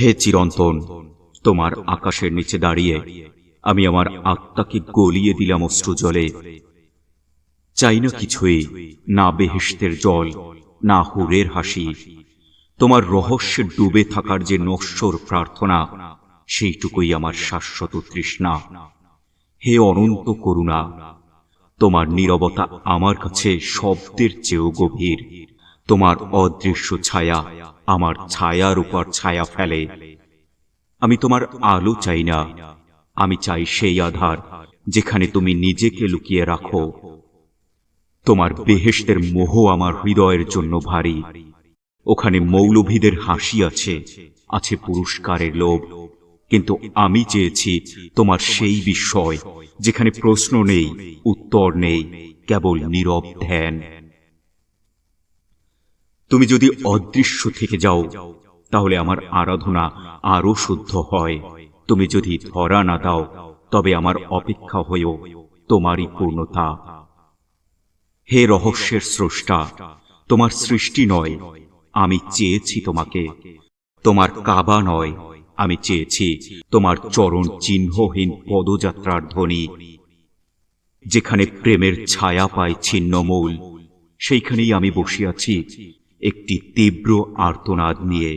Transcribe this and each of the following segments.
হে চিরন্তন, তোমার আকাশের নিচে দাঁড়িয়ে আমি আমার আত্মাকে গলিয়ে দিলাম অশ্রু জলে। চাই না কিছুই, না বেহেস্তের জল, না হুরের হাসি। তোমার রহস্যে ডুবে থাকার যে নশ্বর প্রার্থনা, সেইটুকুই আমার শাশ্বত তৃষ্ণা। হে অনন্ত করুণা, তোমার নীরবতা আমার কাছে শব্দের চেয়েও গভীর। তোমার অদৃশ্য ছায়া আমার ছায়ার উপর ছায়া ফেলে। আমি তোমার আলো চাই না। আমি চাই সেই আধার যেখানে তুমি নিজেকে লুকিয়ে রাখো। তোমার বেহেশতের মোহ আমার হৃদয়ের জন্য ভারী। ওখানে মৌলভীদের হাসি আছে আছে পুরস্কারের লোভ। কিন্তু আমি চেয়েছি তোমার সেই বিষয় যেখানে প্রশ্ন নেই, উত্তর নেই, কেবল নীরব ধ্যান। তুমি যদি অদৃশ্য থেকে যাও, তাহলে আমার আরাধনা আরও শুদ্ধ হয়। তুমি যদি ধরা না দাও, তবে আমার অপেক্ষা হয়েও তোমারই পূর্ণতা। হে রহস্যের স্রষ্টা, তোমার সৃষ্টি নয়, আমি চেয়েছি তোমাকে। তোমার কাবা নয়, আমি চেয়েছি তোমার চরণ চিহ্নহীন পদযাত্রার ধ্বনি। যেখানে প্রেমের ছায়া পায় ছিন্নমূল, সেইখানেই আমি বসিয়াছি একটি তীব্র আর্তনাদ নিয়ে,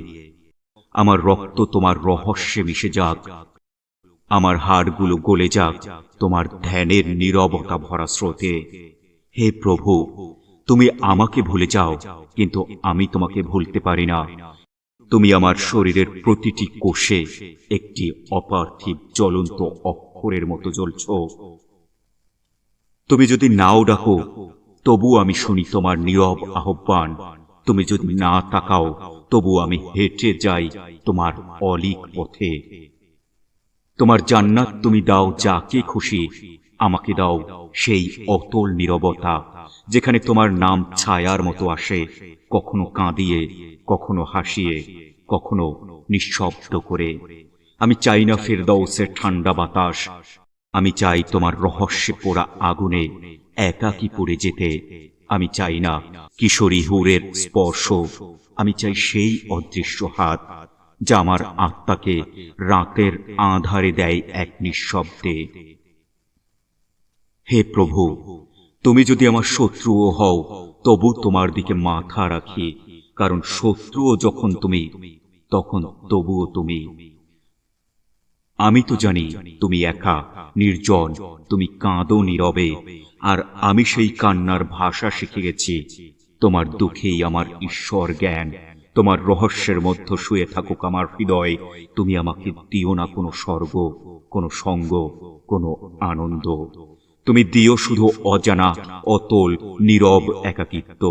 আমার রক্ত তোমার রহস্যে মিশে যাক, আমার হাড়গুলো গলে যাক, তোমার ধ্যানের নীরবতা ভরা স্রোতে। হে প্রভু, তুমি আমাকে ভুলে যাও, কিন্তু আমি তোমাকে ভুলতে পারি না। তুমি আমার শরীরের প্রতিটি কোষে একটি অপার্থিব জ্বলন্ত অক্ষরের মতো জ্বলছ। তুমি যদি নাও ডাকো তবু আমি শুনি তোমার নীরব আহ্বান। তুমি যদি না তাকাও, তবু আমি হেঁটে যাই তোমার অলিক পথে। তোমার জান্নাত তুমি দাও যাকে খুশি, আমাকে দাও সেই অতল নীরবতা, যেখানে তোমার নাম ছায়ার মতো আসে, কখনো কাঁদিয়ে, কখনো হাসিয়ে, কখনো নিঃশব্দ করে। আমি চাই না ফেরদৌসের ঠান্ডা বাতাস, আমি চাই তোমার রহস্যে পোড়া আগুনে একাকি পড়ে যেতে আমি চাই না কিশোরী হুরের স্পর্শ। আমি চাই সেই অদৃশ্য হাত যা আমার আত্মাকে রাতের আধারে দেয় এক নিঃশব্দে। হে প্রভু, তুমি যদি আমার শত্রুও হও, তবু তোমার দিকে মাথা রাখি, কারণ শত্রুও যখন তুমি, তখন তবুও তুমি। আমি তো জানি তুমি একা, নির্জন, তুমি কাঁদো নীরবে, আর আমি সেই কান্নার ভাষা শিখে গেছি তোমার দুঃখেই আমার ঈশ্বর জ্ঞান, তোমার রহস্যের মধ্যে শুয়ে থাকুক আমার হৃদয়, তুমি আমাকে দিও না কোনো স্বর্গ, কোনো সঙ্গ, কোনো আনন্দ। তুমি দিও শুধু অজানা, অতল, নীরব একাকিত্ব,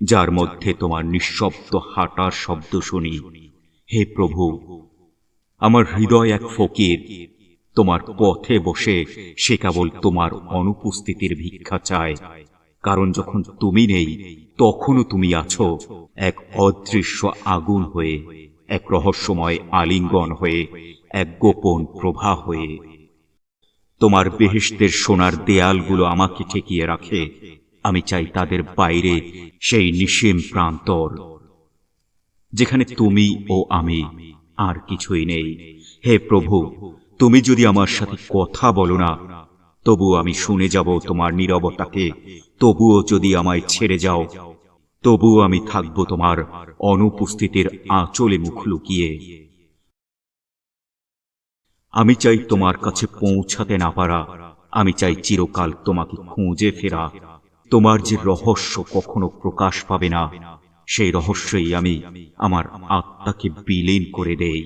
যার মধ্যে তোমার নিঃশব্দ হাঁটার শব্দ শুনি। হে প্রভু আমার হৃদয় এক ফকির। তোমার পথে বসে সে কেবল তোমার অনুপস্থিতির ভিক্ষা চায়। কারণ যখন তুমি নেই, তখনও তুমি আছো এক অদৃশ্য আগুন হয়ে, এক রহস্যময় আলিঙ্গন হয়ে, এক গোপন প্রভা হয়ে। তোমার বেহেশতের সোনার দেয়ালগুলো আমাকে ঠেকিয়ে রাখে। আমি চাই তাদের বাইরে সেই নিসীম প্রান্তর, যেখানে তুমি ও আমি আর কিছুই নেই। হে প্রভু, তুমি যদি আমার সাথে কথা বলো না, তবু আমি শুনে যাব তোমার নীরবতাকে, তবুও যদি আমায় ছেড়ে যাও তবুও আমি থাকব তোমার অনুপস্থিতির আঁচলে মুখ লুকিয়ে। আমি চাই তোমার কাছে পৌঁছাতে না পারা, আমি চাই চিরকাল তোমাকে খুঁজে ফেরা, তোমার যে রহস্য কখনো প্রকাশ পাবে না। সেই রহস্যই আমি আমার আত্মাকে বিলীন করে দেই।